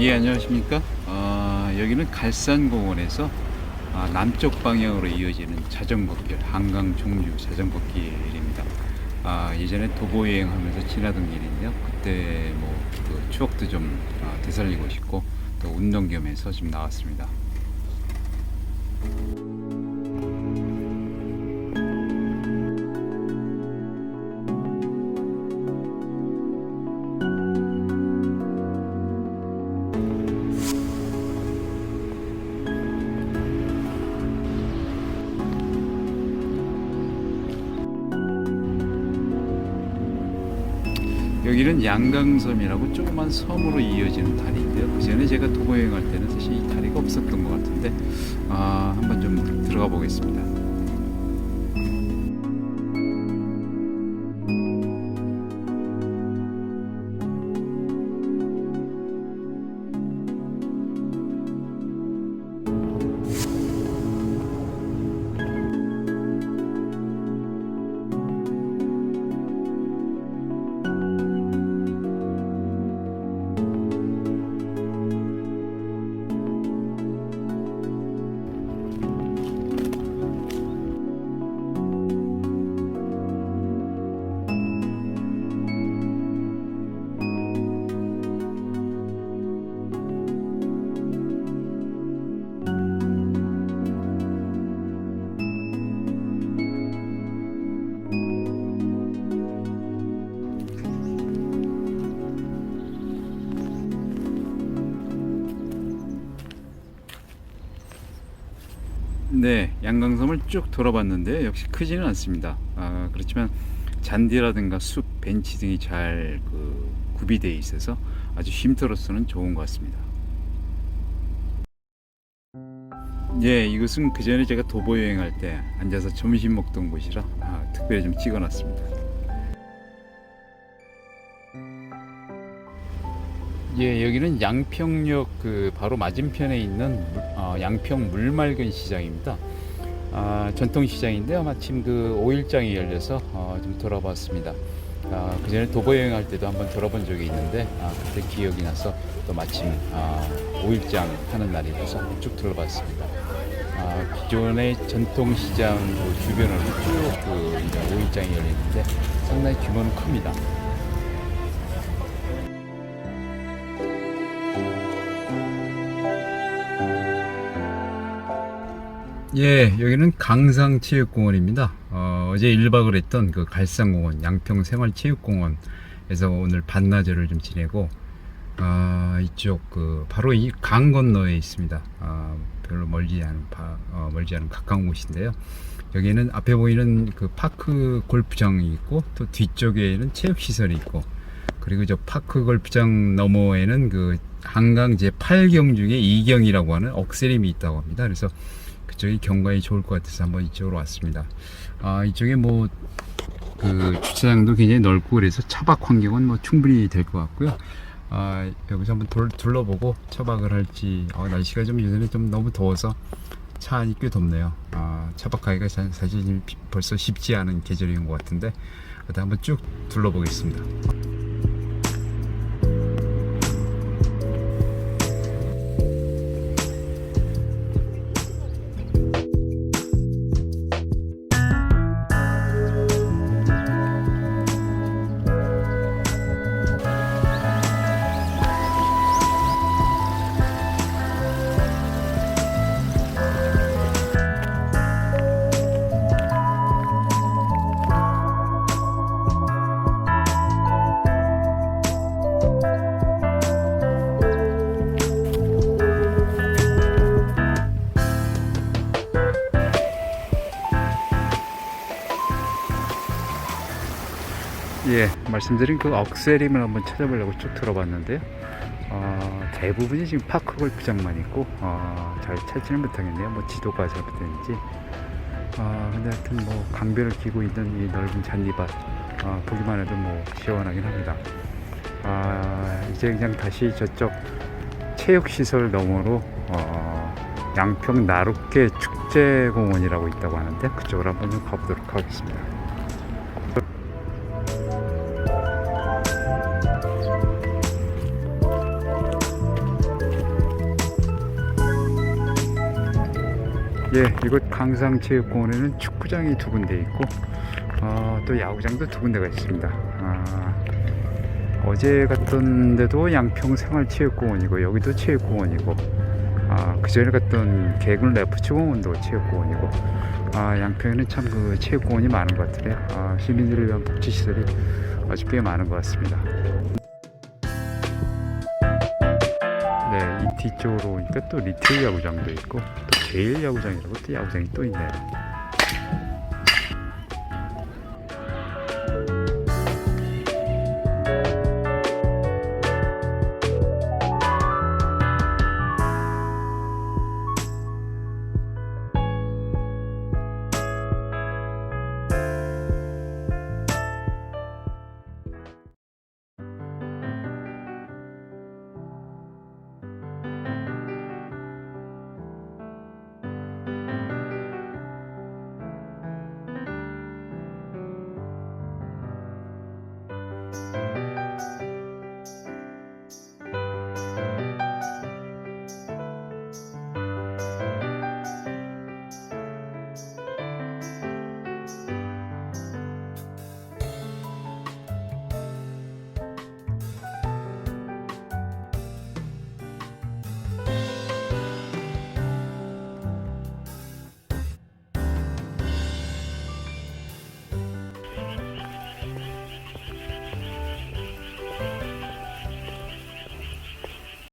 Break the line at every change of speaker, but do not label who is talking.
예, 안녕하십니까. 어, 여기는 갈산공원에서 아, 남쪽 방향으로 이어지는 자전거길, 한강 종주 자전거길입니다. 아, 예전에 도보 여행하면서 지나던 길인데요. 그때 뭐 그 추억도 좀 아, 되살리고 싶고 또 운동 겸해서 지금 나왔습니다. 여기는 양강섬이라고 조그만 섬으로 이어지는 다리인데요. 그 전에 제가 도보 여행할 때는 사실 이 다리가 없었던 것 같은데 아, 한번 좀 들어가 보겠습니다. 네, 양강섬을 쭉 돌아봤는데 역시 크지는 않습니다. 아, 그렇지만 잔디라든가 숲, 벤치 등이 잘 그, 구비되어 있어서 아주 쉼터로서는 좋은 것 같습니다. 예, 이것은 그 전에 제가 도보 여행할 때 앉아서 점심 먹던 곳이라 아, 특별히 좀 찍어놨습니다. 예, 여기는 양평역 그 바로 맞은편에 있는 물- 어, 양평 물맑은 시장입니다. 아, 전통 시장인데요. 마침 그 5일장이 열려서 어, 좀 돌아봤습니다. 아, 그 전에 도보 여행할 때도 한번 돌아본 적이 있는데 아, 그때 기억이 나서 또 마침 아, 5일장 하는 날이라서 쭉 둘러봤습니다. 아, 기존의 전통 시장 그 주변으로 쭉그 5일장이 열리는데 상당히 규모는 큽니다. 예, 여기는 강상체육공원입니다. 어, 제 1박을 했던 그 갈산공원, 양평생활체육공원에서 오늘 반나절을 좀 지내고, 아, 이쪽 그 바로 이 강 건너에 있습니다. 아, 별로 멀지 않은 바, 어, 멀지 않은 가까운 곳인데요. 여기는 앞에 보이는 그 파크 골프장이 있고 또 뒤쪽에는 체육시설이 있고 그리고 저 파크 골프장 너머에는 그 한강 제 8경 중에 2경이라고 하는 억새림이 있다고 합니다. 그래서 그쪽이 경관이 좋을 것 같아서 한번 이쪽으로 왔습니다. 아, 이쪽에 뭐, 그 주차장도 굉장히 넓고 그래서 차박 환경은 뭐 충분히 될 것 같고요. 아, 여기서 한번 둘, 둘러보고 차박을 할지, 어, 날씨가 좀 요즘에 좀 너무 더워서 차 안이 꽤 덥네요. 아, 차박하기가 사- 사실 벌써 쉽지 않은 계절인 것 같은데, 일단 한번 쭉 둘러보겠습니다. 예, 말씀드린 그 억새림을 한번 찾아보려고 쭉 들어봤는데요. 어, 대부분이 지금 파크 골프장만 있고 어, 잘 찾지는 못하겠네요. 뭐 지도가 잘못됐는지. 아, 근데 하여튼 뭐 강변을 기고 있는 이 넓은 잔디밭 아, 보기만 해도 뭐 시원하긴 합니다. 아, 이제 그냥 다시 저쪽 체육시설 너머로 어, 양평 나룻개 축제공원이라고 있다고 하는데 그쪽으로 한번 좀 가보도록 하겠습니다. 예, 이곳 강상체육공원에는 축구장이 두 군데 있고 어, 또 야구장도 두 군데가 있습니다. 아, 어제 갔던 데도 양평 생활체육공원이고 여기도 체육공원이고 아, 그 전에 갔던 개군 레프츠공원도 체육공원이고 아, 양평에는 참 그 체육공원이 많은 것 같으네요. 아, 시민들을 위한 복지시설이 아주 꽤 많은 것 같습니다. 네, 이 뒤쪽으로 오니까 또 리틀 야구장도 있고 또 제일 야구장이라고 또 야구장이 또 있네요. you